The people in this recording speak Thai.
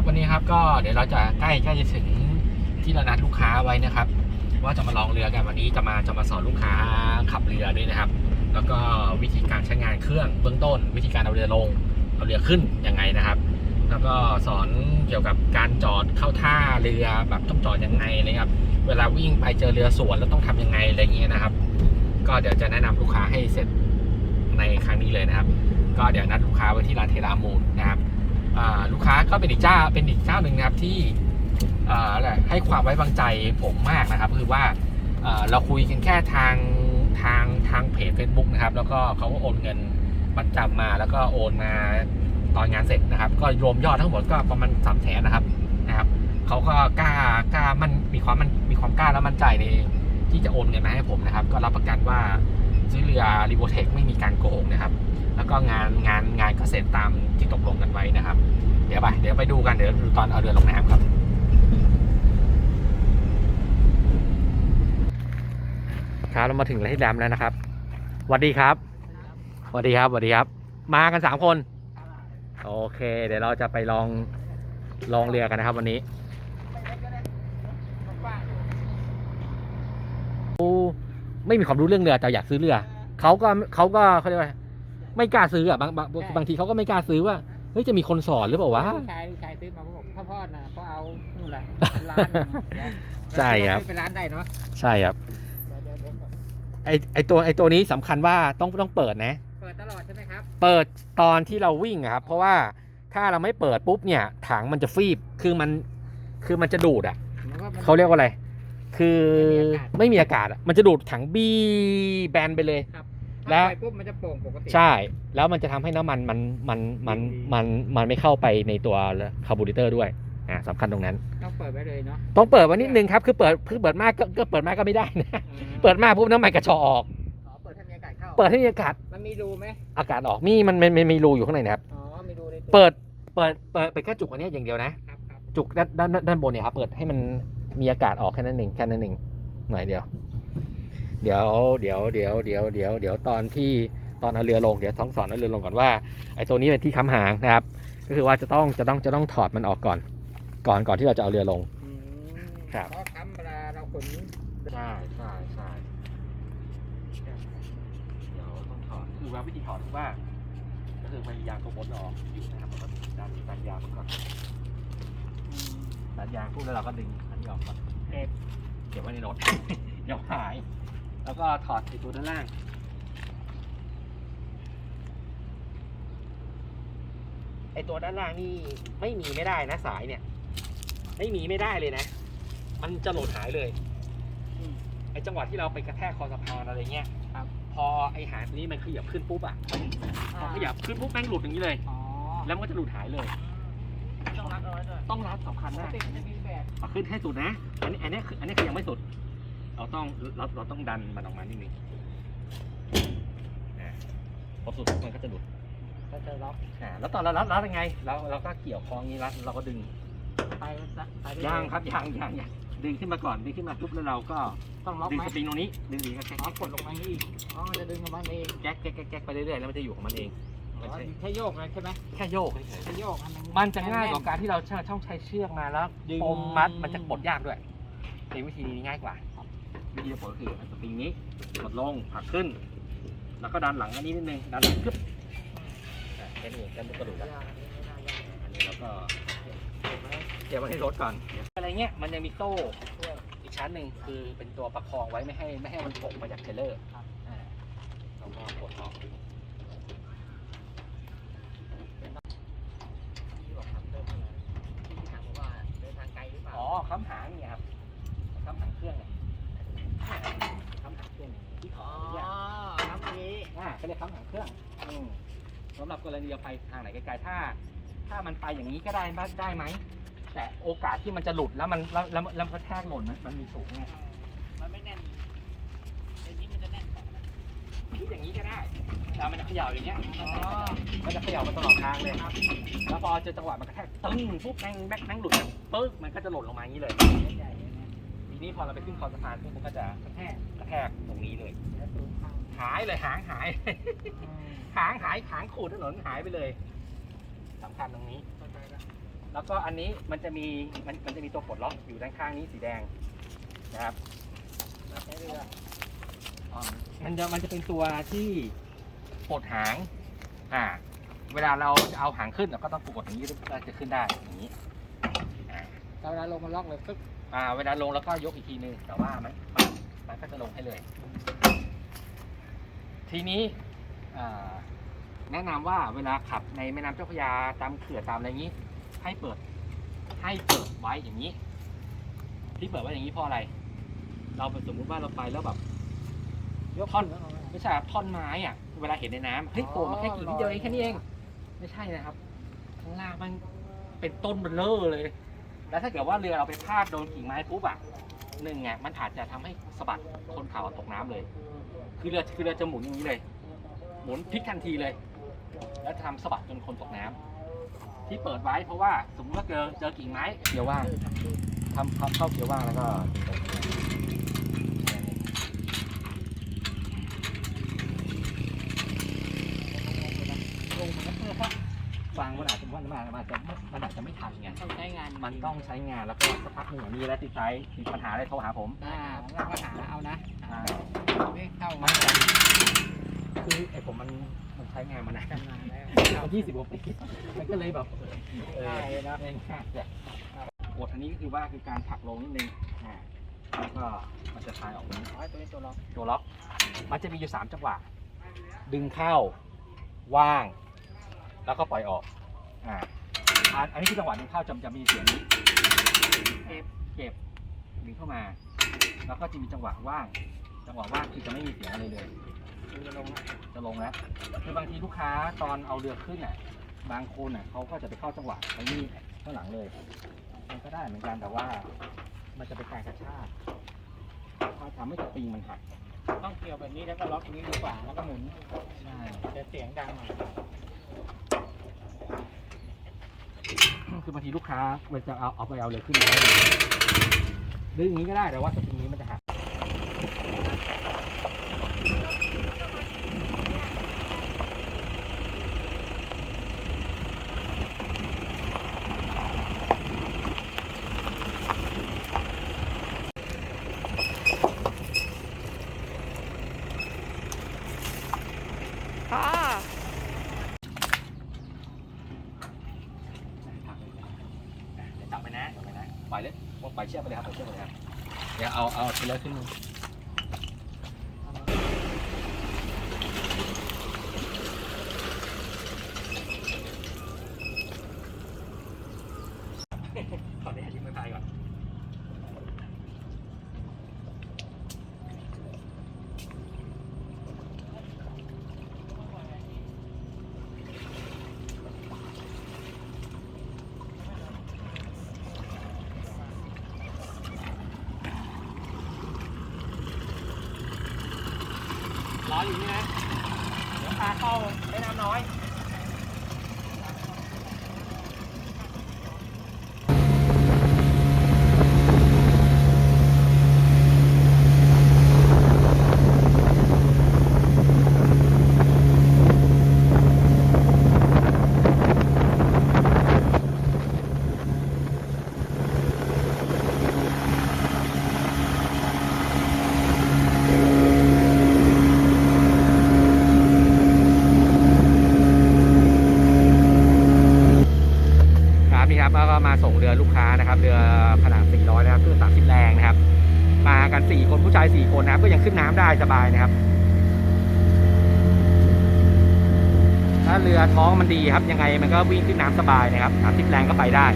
ับวันนี้ครับก็เดี๋ยวเราจะใกล้ใกล้จะถึงที่เรานัดลูกค้าไว้นะครับ ว่าจะมาลองเรือกันวันนี้จะมาจะมาสอนลูกค้าขับเรือด้วยนะครับ แล้วก็วิธีการใช้งานเครื่องเบื้องต้น วิธีการเอาเรือลงเอาเรือขึ้นยังไงนะครับ แล้วก็สอนเกี่ยวกับการจอดเข้าท่าเรือแบบต้องจอดยังไงนะครับ เวลาวิ่งไปเจอเรือสวนแล้วต้องทำยังไงอะไรเงี้ยนะครับ ก็เดี๋ยวจะแนะนำลูกค้าให้เสร็จในครั้งนี้เลยนะครับ ก็เดี๋ยวนัดลูกค้าไว้ที่ร้านเทรามูลนะครับ ลูกค้าก็เป็นอีกเจ้าเป็นอีกเจ้าหนึ่งนะครับที่อะไรให้ความไว้วางใจผมมากนะครับ คือว่าเอ่อเราคุยกันแค่ทางทางทางเพจ Facebook นะครับ แล้วก็เขาก็โอนเงินประจำมาแล้วก็โอนมาตอนงานเสร็จนะครับ ก็รวมยอดทั้งหมดก็ประมาณสามแสนนะครับนะครับเขาก็กล้ากล้ามันมีความมันมีความกล้าและมั่นใจในที่จะโอนเงินมาให้ผมนะครับ ก็รับประกันว่า ซื้อเรือรีโวเทคไม่มีการโกงนะครับ แล้วก็งานงานงานก็เสร็จตามที่ตกลงกันไว้นะครับ เดี๋ยวไปเดี๋ยวไปดูกันเดี๋ยวดูตอนเอาเรือลงน้ำครับครับเรามาถึงที่แรมแล้วนะครับสวัสดีครับสวัสดีครับสวัสดีครับ มากันสามคน โอเค เดี๋ยวเราจะไปลองลองเรือกันนะครับ วันนี้ ไม่มีความรู้เรื่องเรือแต่อยากซื้อเรือเขาก็เขาก็เขาเรียกว่าไม่กล้าซื้ออะบางบางบางทีเขาก็ไม่กล้าซื้อว่าเฮ้ยจะมีคนสอนหรือเปล่าวะ ลูกชายลูกชายซื้อมาผมบอกพ่อพ่อนะเขาเอานู่นแหละเป็นร้านหนึ่งนะใช่ครับเป็นร้านได้เนาะใช่ครับเดี๋ยวเดี๋ยวเดี๋ยวก่อนไอไอตัวไอตัวนี้สำคัญว่าต้องต้องเปิดนะ เปิดตลอดใช่ไหมครับเปิดตอนที่เราวิ่งอะครับ เพราะว่าถ้าเราไม่เปิดปุ๊บเนี่ยถังมันจะฟีบคือมันคือมันจะดูดอะหมือนว่มันเขาเรียกว่าอะไร คือไม่มีอากาศไม่มีอากาศอะมันจะดูดถังบีแบนไปเลยครับแล้แล้ววปุ๊บมันจะโป่งปกติใช่ แล้วมันจะทำให้น้ำมันมันมันมันมันมันไม่เข้าไปในตัวคาร์บูเรเตอร์ด้วยอ่าสำคัญตรงนั้นต้องเปิดไว้เลยเนาะต้องเปิดไว้นิดนึงครับคือเปิดคือเปิดมากก็ก็เปิดมากก็ไม่ได้นะเปิดมากปุ๊บน้ำมันกระชอออกอ๋อเปิดให้มีอากาศเข้าเปิดให้มีอากาศมันมีรูไหมอากาศออกมีมันมันมันมีรูอยู่ข้างในนะครับอ๋อมีรูในตัวเปิดเปิดเปิดไปแค่จุกอันเนี้ยอย่างเดียวนะครับครับจุกด้านด้านด้านบนเนี่ยครับเปิดให้มัน มีอากาศออกแค่นั้นเองแค่นั้นเองหน่อยเดียว เดี๋ยวเดี๋ยวเดี๋ยวเดี๋ยวเดี๋ยวเดี๋ยวตอนที่ตอนเอาเรือลงเดี๋ยวต้องสอนเอาเรือลงก่อนว่าไอ้ตัวนี้เป็นที่ค้ำหางนะครับ ก็คือว่าจะต้องจะต้องจะต้องถอดมันออกก่อน ก่อนก่อนที่เราจะเอาเรือลงอืมครับ เพราะค้ำเวลาเราขนใช่ใช่ใช่เดี๋ยวต้องถอดคือว่าวิธีถอดคือว่า ก็คือพยายามตัวบนออกอยู่นะครับแล้วก็ดันดันยางมันก่อนดันยางปุ๊บแล้วเราก็ดึง อันนี้ออกก่อนเก็บเก็บไว้ในรถ เดี๋ยวหาย แล้วก็ถอดไอ้ตัวด้านล่าง ไอ้ตัวด้านล่างนี่ไม่มีไม่ได้นะสายเนี่ย ไม่มีไม่ได้เลยนะ มันจะหลุดหายเลยอืม ไอ้จังหวะที่เราไปกระแทกคอสะพานอะไรเงี้ยครับ พอไอ้หางตัวนี้มันขยับขึ้นปุ๊บอะพอขยับขึ้นปุ๊บแม่งหลุดอย่างนี้เลย อ๋อแล้วมันก็จะหลุดหายเลย ต้องรัดเอาไว้ด้วยต้องรัดสำคัญปกมาก ติมันจะมีแบบ เอาขึ้นให้สุดนะ อันนี้อันนี้คืออันนี้คือยังไม่สุด เราต้องเราเราต้องดันมันออกมานิดนึงอ่าพอสุดปุ๊บมันก็จะหลุดก็จะล็อกอ่าแล้วตอนเรารัดรัดยังไง เราเราก็เกี่ยวคองี้รัดเราก็ดึงไปซะไปเรื่อยางครับยางยางยางดึงขึ้นมาก่อนดึงขึ้นมาปุ๊บแล้วเราก็ต้องล็อกดึงไหมสปริงตรงนี้ดึงดึงแก๊กอ๋อกดลงมานี่อ๋อจะดึงกับมันเองแก๊กแก๊กแก๊กแก๊กไปเรื่อยๆแล้วมันจะอยู่ของมันเอง อ๋อแค่โยกเลยใช่ไหมแค่โยกเฉยแค่โยกให้มันๆมันจะง่ายกว่าการที่เราช่องใช้เชือกมาแล้วดึงปมมัดมันจะปลดยากด้วยในวิธีนี้ง่ายกว่า วิธีปลดก็คือเอาสปริงนี้กดลงผลักขึ้น แล้วก็ดันหลังอันนี้นิดนึงดันหลังกึ๊บอะแค่นี้กันกระดูกแล้วยากอันนี้ไม่น่ายากอันนี้เราก็เดี๋ยวไว้ให้รถก่อนอะไรเงี้ยมันยังมีโซ่อีกชั้นหนึ่งคือเป็นตัวประคองไว้ไม่ให้ไม่ให้มันตกมาจากเทรลเลอร์อ่าเราก็กดออก ที่บอกทำเริ่มอะไรที่ถามผมว่าเดินทางไกลหรือเปล่า อ๋อ ค้ำหางเนี่ยครับค้ำหางเครื่องเนี่ยค้ำหางเครื่องที่ขอ๋ออเนี่ยทำนี้อ่าก็เรียกค้ำหางเครื่องอืมสำหรับกรณีเราไปทางไหนไกลๆถ้า ถ้ามันไปอย่างนี้ก็ได้บ้างได้ไหมแต่โอกาสที่มันจะหลุดแล้วมันแล้วแล้วแล้วมันกระแทกหล่นมันมันมีสูงไงมันไม่แน่นไอ้นี้มันจะแน่นกว่านะ คิดอย่างนี้ก็ได้แต่มันจะเขย่าอย่างเงี้ยอ๋อมันจะเขย่ามาตลอดทางเลยครับ แล้วพอเจอจังหวะมันกระแทกตึ้งปุ๊บแม่งแม่งแม่งหลุดปึ๊กมันก็จะหล่นลงมาอย่างนี้เลยใหญ่ๆเลยนะทีนี้พอเราไปขึ้นคอสะพานปุ๊บมันก็จะกระแทกกระแทกตรงนี้เลยแล้วตูนข้างหายเลยหางหาย หางหายหางขูดถนนหายไปเลยสำคัญตรงนี้เข้าใจแล้วอแล้วก็อันนี้มันจะมีมันมันจะมีตัวปลดล็อกอยู่ด้านข้างนี้สีแดงนะครับใช้เรือ มันจะมันจะเป็นตัวที่ปลดหาง อ่า เวลาเราจะเอาหางขึ้นเราก็ต้องกดอย่างนี้แล้วจะขึ้นได้อย่างนี้แต่เวลาลงมาล็อกเลยปึ๊บอ่า เวลาลงแล้วก็ยกอีกทีนึงแต่ว่ามันมันมันก็จะลงให้เลย ทีนี้อ่าแนะนำว่าเวลาขับในแม่น้ำเจ้าพระยาตามเขื่อนตามอะไรอย่างนี้ ให้เปิด ให้เปิดไว้อย่างนี้ ที่เปิดไว้อย่างนี้เพราะอะไร เราเป็นสมมุติว่าเราไปแล้วแบบ ยกท่อนขึ้แล้วเาไม่ใช่ครับท่อนไม้อะเวลาเห็นในน้ำเฮ้ยโผล่มาแค่กิ่งนิดเดียวเองแค่นี้เอง ไม่ใช่นะครับข้างล่างมันเป็นต้นเบลเลอร์เลย แล้วถ้าเกิดว่าเรือเราไปพลาดโดนกิ่งไม้ปุ๊บอะหนึ่งอะมันอาจจะทำให้สะบัดคนขับตกน้ำเลย คือเรือคือเรือจะหมุนอย่างนี้เลย หมุนพลิกทันทีเลย แล้วจะทำสะบัดจนคนตกน้ำที่เปิดไว้เพราะว่าสมมติว่าเจอเจอกิ่งไม้เกียวว่างทำทำเข้าเกียวว่างแล้วก็ลงมันก็เพื่อ ฟังมันอาจจะมันอาจจะมันอาจจะมันอาจจะไม่ทันไงต้องใช้งานมันต้องใช้งานแล้วก็สักพักหนึ่งมีอะไรติดใจมีปัญหาอะไรโทรหาผมอ่าเราก็หาเอานะอ่าไม่เข้ามัมานจะคือไอ้ผมมันมันใช้งานมานานจำนานแล้วมันยี่สิบกว่าปีมันก็เลยแบบเออง่ายเลยนะง่ายง่ายจ้ะกดอันนี้ก็คือว่าคือการผลักลงนิดนึงอ่าแล้วก็มันจะคลายออกนี้อ๋อตัวนี้ตัวล็อกตัวล็อก มันจะมีอยู่สามจังหวะดึงเข้าว่าง แล้วก็ปล่อยออกอ่าอันอันนี้คือจังหวะดึงเข้าจะจะมีเสียงนี้เก็บเก็บดึงเข้ามา แล้วก็จะมีจังหวะว่าง จังหวะว่างคือจะไม่มีเสียงอะไรเลยมันจะลงนะจะลงแล้วคือบางทีลูกค้าตอนเอาเรือขึ้นอะ บางคนอะเขาก็จะไปเข้าจังหวะไอ้นี่ข้างหลังเลย มันก็ได้เหมือนกันแต่ว่า มันจะเป็นการกระชากถ้าทำให้สปริงมันหักต้องเกี่ยวแบบนี้แล้วก็ล็อกตรงนี้ดีกว่าแล้วก็หมุนใช่จะเสียงดังหน่อย คือบางทีลูกค้ามันจะเอาเอาไปเอาเลยขึ้นมาได้เลยหรืออย่างนี้ก็ได้แต่ว่าสปริงนี้มันจะหัก ค่ะ หักเลยนะเดี๋ยวจับไปนะจับไปนะปล่อยเลยปล่อย เชือกไปเลยครับปล่อยเชือกไปเลยครับเดี๋ยวเอาเอาทีละขึ้นมาขออนุญาตยืมมือพายก่อน รออยู่นี่นะ เดี๋ยวพาเข้าแม่น้ำน้อย ครับนี่ครับแล้วก็มาส่งเรือลูกค้านะครับ เรือขนาด 400 นะครับเครื่อง30 แรงนะครับ มากัน4คนผู้ชาย 4 คนนะครับก็ยังขึ้นน้ำได้สบายนะครับ ถ้าเรือท้องมันดีครับยังไงมันก็วิ่งขึ้นน้ำสบายนะครับทิศแรงก็ไปได้